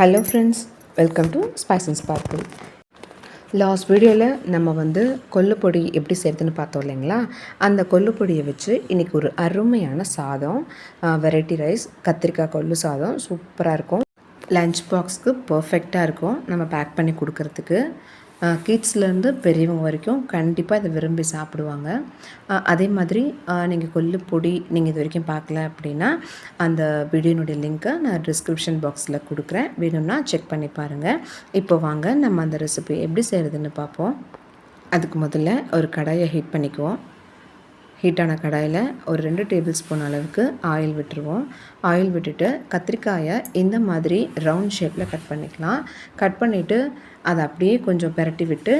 Hello friends welcome to spice and sparkle last வீடியோவில் நம்ம வந்து கொல்லுப்பொடி எப்படி செய்யறதுன்னு பார்த்தோம் இல்லைங்களா? அந்த கொல்லுப்பொடியை வச்சு இன்றைக்கி ஒரு அருமையான சாதம் வெரைட்டி ரைஸ் கத்திரிக்காய் கொல்லு சாதம் சூப்பராக இருக்கும். லஞ்ச் பாக்ஸ்க்கு பர்ஃபெக்டாக இருக்கும். நம்ம பேக் பண்ணி கொடுக்கறதுக்கு. கிட்ஸ்லேருந்து பெரியவங்க வரைக்கும் கண்டிப்பாக இதை விரும்பி சாப்பிடுவாங்க. அதே மாதிரி நீங்கள் கொல்லு பொடி நீங்கள் இது வரைக்கும் பார்க்கல அப்படின்னா அந்த வீடியோனுடைய லிங்க்கை நான் டிஸ்கிரிப்ஷன் பாக்ஸில் கொடுக்குறேன். வேணும்னா செக் பண்ணி பாருங்கள் இப்போ வாங்க நம்ம அந்த ரெசிபி எப்படி செய்கிறதுன்னு பார்ப்போம். அதுக்கு முதல்ல ஒரு கடாயை ஹீட் பண்ணிக்குவோம். ஹீட்டான கடாயில் ஒரு ரெண்டு டேபிள் ஸ்பூன் அளவுக்கு ஆயில் விட்டுருவோம். ஆயில் விட்டுட்டு கத்திரிக்காயை இந்த மாதிரி ரவுண்ட் ஷேப்பில் கட் பண்ணிக்கலாம். கட் பண்ணிவிட்டு அதை அப்படியே கொஞ்சம் பெரட்டி விட்டு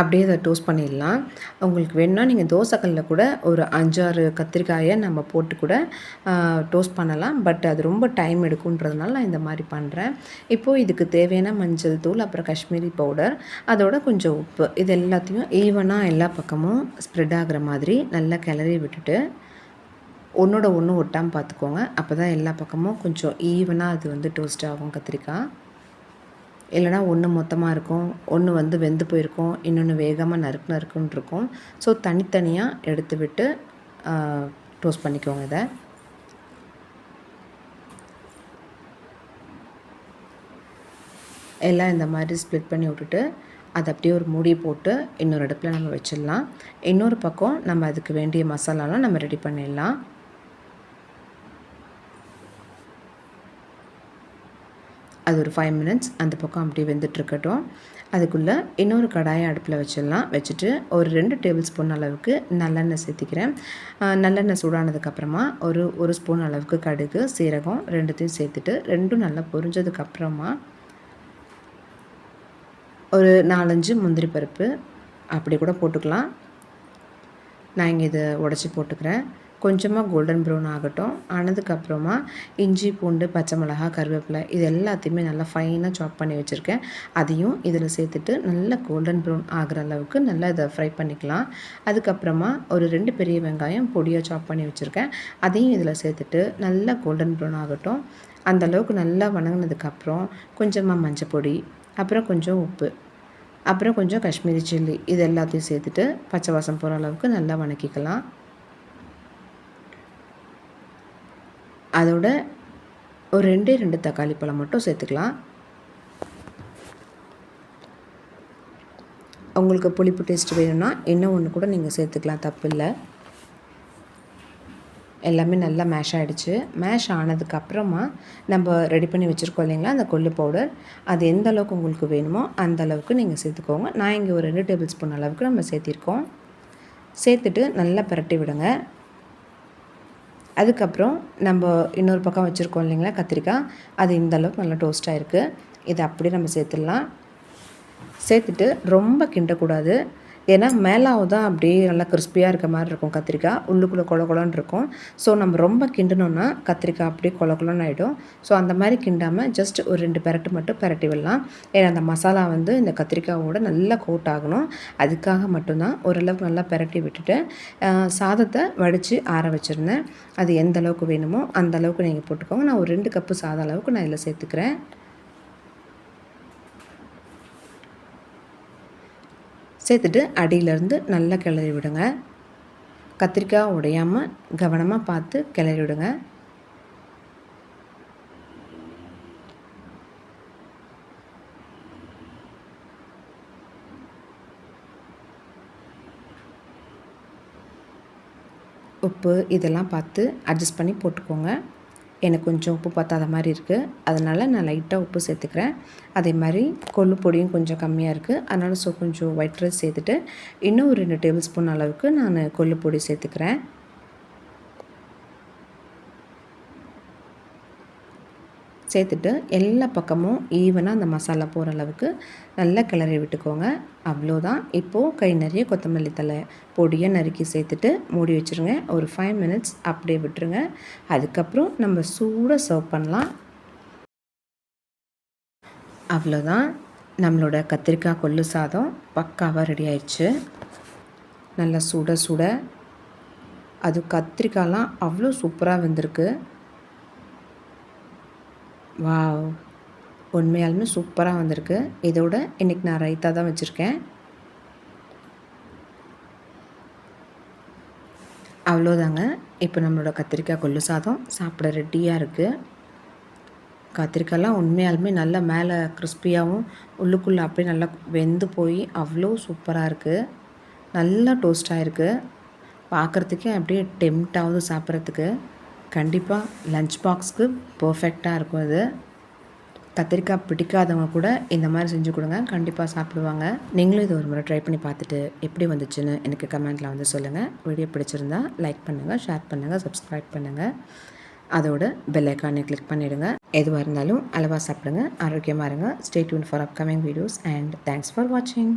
அப்படியே அதை டோஸ்ட் பண்ணிடலாம். உங்களுக்கு வேணும்னா நீங்கள் தோசைக்கல்லில் கூட ஒரு அஞ்சாறு கத்திரிக்காயை நம்ம போட்டு கூட டோஸ்ட் பண்ணலாம். பட் அது ரொம்ப டைம் எடுக்குன்றதுனால நான் இந்த மாதிரி பண்ணுறேன் இப்போது இதுக்கு தேவையான மஞ்சள் தூள் அப்புறம் காஷ்மீரி பவுடர் அதோட கொஞ்சம் உப்பு. இது எல்லாத்தையும் ஈவனாக எல்லா பக்கமும் ஸ்ப்ரெட் ஆகுற மாதிரி நல்லா கிளறி விட்டுட்டு ஒன்றோட ஒன்று ஒட்டாமல் பார்த்துக்கோங்க. அப்போ தான் எல்லா பக்கமும் கொஞ்சம் ஈவனாக அது வந்து டோஸ்ட் ஆகும் கத்திரிக்காய். இல்லைனா ஒன்று மொத்தமாக இருக்கும் ஒன்று வந்து வெந்து போயிருக்கும் இன்னொன்று வேகமாக நறுக்கு நறுக்குன்னு இருக்கும். ஸோ தனித்தனியாக எடுத்து விட்டு டோஸ்ட் பண்ணிக்கோங்க இதை. எல்லாம் இந்த மாதிரி ஸ்ப்ளிட் பண்ணி விட்டுட்டு அதை அப்படியே ஒரு மூடி போட்டு இன்னொரு அடுப்பில் நம்ம வச்சிடலாம். இன்னொரு பக்கம் நம்ம அதுக்கு வேண்டிய மசாலாலாம் நம்ம ரெடி பண்ணிடலாம். அது ஒரு ஃபைவ் மினிட்ஸ் அந்த பக்கம் அப்படியே வெந்துட்டுருக்கட்டும். அதுக்குள்ளே இன்னொரு கடாயை அடுப்பில் வச்சிடலாம். வச்சுட்டு ஒரு ரெண்டு டேபிள் ஸ்பூன் அளவுக்கு நல்லெண்ணெய் சேர்த்திக்கிறேன். நல்லெண்ணெய் சூடானதுக்கப்புறமா ஒரு ஒரு ஸ்பூன் அளவுக்கு கடுகு சீரகம் ரெண்டுத்தையும் சேர்த்துட்டு ரெண்டும் நல்லா பொரிஞ்சதுக்கப்புறமா ஒரு நாலஞ்சு முந்திரி பருப்பு அப்படி கூட போட்டுக்கலாம். நான் இங்கே இதை உடச்சி போட்டுக்கிறேன். கொஞ்சமாக கோல்டன் ப்ரௌன் ஆகட்டும். ஆனதுக்கப்புறமா இஞ்சி பூண்டு பச்சை மிளகா கருவேப்பிலை இது எல்லாத்தையுமே நல்லா ஃபைனாக சாப் பண்ணி வச்சுருக்கேன். அதையும் இதில் சேர்த்துட்டு நல்லா கோல்டன் ப்ரௌன் ஆகிற அளவுக்கு நல்லா இதை ஃப்ரை பண்ணிக்கலாம். அதுக்கப்புறமா ஒரு ரெண்டு பெரிய வெங்காயம் பொடியாக சாப் பண்ணி வச்சுருக்கேன். அதையும் இதில் சேர்த்துட்டு நல்லா கோல்டன் ப்ரௌன் ஆகட்டும். அந்த அளவுக்கு நல்லா வணங்கினதுக்கப்புறம் கொஞ்சமாக மஞ்சள் பொடி அப்புறம் கொஞ்சம் உப்பு அப்புறம் கொஞ்சம் காஷ்மீரி சில்லி இது எல்லாத்தையும் சேர்த்துட்டு பச்சை வாசம் போகிற அளவுக்கு நல்லா வணக்கிக்கலாம். அதோட ஒரு ரெண்டே ரெண்டு தக்காளி பழம் மட்டும் சேர்த்துக்கலாம். உங்களுக்கு புளிப்பு டேஸ்ட் வேணும்னா இன்னும் ஒன்று கூட நீங்கள் சேர்த்துக்கலாம் தப்பு இல்லை. எல்லாமே நல்லா மேஷ் ஆகிடுச்சு மேஷ் ஆனதுக்கப்புறமா நம்ம ரெடி பண்ணி வச்சுருக்கோம் இல்லைங்களா அந்த கொள்ளு பவுடர் அது எந்த அளவுக்கு உங்களுக்கு வேணுமோ அந்த அளவுக்கு நீங்கள் சேர்த்துக்கோங்க. நான் இங்கே ஒரு ரெண்டு டேபிள் ஸ்பூன் அளவுக்கு நம்ம சேர்த்திருக்கோம். சேர்த்துட்டு நல்லா பரட்டி விடுங்க. அதுக்கப்புறம் நம்ம இன்னொரு பக்கம் வச்சுருக்கோம் இல்லைங்களா கத்திரிக்காய். அது இந்தளவுக்கு நல்லா டோஸ்ட்டாக இருக்குது இதை அப்படியே நம்ம சேர்த்துடலாம். சேர்த்துட்டு ரொம்ப கிண்டக்கூடாது. ஏன்னா மேலாவு தான் அப்படியே நல்லா கிறிஸ்பியாக இருக்க மாதிரி இருக்கும் கத்திரிக்காய். உள்ளுக்குள்ளே கொல கொலன்னு இருக்கும். ஸோ நம்ம ரொம்ப கிண்டணுன்னா கத்திரிக்காய் அப்படியே கொல கொலன்னு ஆகிடும் ஸோ அந்த மாதிரி கிண்டாமல் ஜஸ்ட் ஒரு ரெண்டு பெரட்டு மட்டும் பெரட்டி விடலாம். ஏன்னா அந்த மசாலா வந்து இந்த கத்திரிக்காயோட நல்லா கோட் ஆகணும். அதுக்காக மட்டும்தான் ஓரளவுக்கு நல்லா பெரட்டி விட்டுட்டு சாதத்தை வடித்து ஆற வச்சுருந்தேன். அது எந்த அளவுக்கு வேணுமோ அந்த அளவுக்கு நீங்கள் போட்டுக்கோங்க. நான் ஒரு ரெண்டு கப்பு சாதம் அளவுக்கு நான் இதில் சேர்த்துக்கிறேன். சேர்த்துட்டு அடியிலேருந்து நல்லா கிளறி விடுங்க. கத்திரிக்காய் உடையாமல் கவனமாக பார்த்து கிளறி விடுங்க. உப்பு இதெல்லாம் பார்த்து அட்ஜஸ்ட் பண்ணி போட்டுக்கோங்க. எனக்கு கொஞ்சம் உப்பு பத்தாத மாதிரி இருக்குது அதனால் நான் லைட்டாக உப்பு சேர்த்துக்கிறேன். அதே மாதிரி கொள்ளு பொடியும் கொஞ்சம் கம்மியாக இருக்குது அதனால் ஸோ கொஞ்சம் ஒயிட் ரைஸ் சேர்த்துட்டு இன்னும் ஒரு ரெண்டு டேபிள் ஸ்பூன் அளவுக்கு நான் கொள்ளு பொடி சேர்த்துக்கிறேன். சேர்த்துட்டு எல்லா பக்கமும் ஈவனாக அந்த மசாலா போகிற அளவுக்கு நல்லா கிளறி விட்டுக்கோங்க. அவ்வளோதான். இப்போது கை நிறைய கொத்தமல்லி தலை பொடியை நறுக்கி சேர்த்துட்டு மூடி வச்சுருங்க. ஒரு ஃபைவ் மினிட்ஸ் அப்படியே விட்டுருங்க. அதுக்கப்புறம் நம்ம சூடாக சர்வ் பண்ணலாம். அவ்வளோதான். நம்மளோட கத்திரிக்காய் கொள்ளு சாதம் பக்காவாக ரெடி ஆயிடுச்சு. நல்லா சுட சுட. அது கத்திரிக்காயெலாம் அவ்வளோ சூப்பராக வந்திருக்கு. வாவ் உண்மையாலுமே சூப்பராக வந்திருக்கு. இதோட இன்றைக்கி நான் ரைத்தா தான் வச்சுருக்கேன். அவ்வளோதாங்க இப்போ நம்மளோட கத்திரிக்காய் கொள்ளு சாதம் சாப்பிட ரெடியாக இருக்குது கத்திரிக்காய்லாம் உண்மையாலுமே நல்லா மேலே கிறிஸ்பியாகவும் உள்ளுக்குள்ளே அப்படியே நல்லா வெந்து போய் அவ்வளோ சூப்பராக இருக்குது நல்லா டோஸ்ட்டாக இருக்குது பார்க்குறதுக்கே அப்படியே டெம்ட் ஆகுது சாப்பிட்றதுக்கு. கண்டிப்பாக லஞ்ச் பாக்ஸ்க்கு பர்ஃபெக்டாக இருக்கும் இது கத்திரிக்காய் பிடிக்காதவங்க கூட இந்த மாதிரி செஞ்சு கொடுங்க. கண்டிப்பாக சாப்பிடுவாங்க. நீங்களும் இது ஒரு முறை ட்ரை பண்ணி பார்த்துட்டு எப்படி வந்துச்சுன்னு எனக்கு கமெண்ட்டில் வந்து சொல்லுங்கள் வீடியோ பிடிச்சிருந்தா லைக் பண்ணுங்கள் ஷேர் பண்ணுங்கள் சப்ஸ்கிரைப் பண்ணுங்கள் அதோட பெல் ஐக்கானை கிளிக் பண்ணிவிடுங்க எதுவாக இருந்தாலும் அளவாக சாப்பிடுங்க. ஆரோக்கியமாக இருங்க. Stay tune for upcoming videos and thanks for வாட்சிங்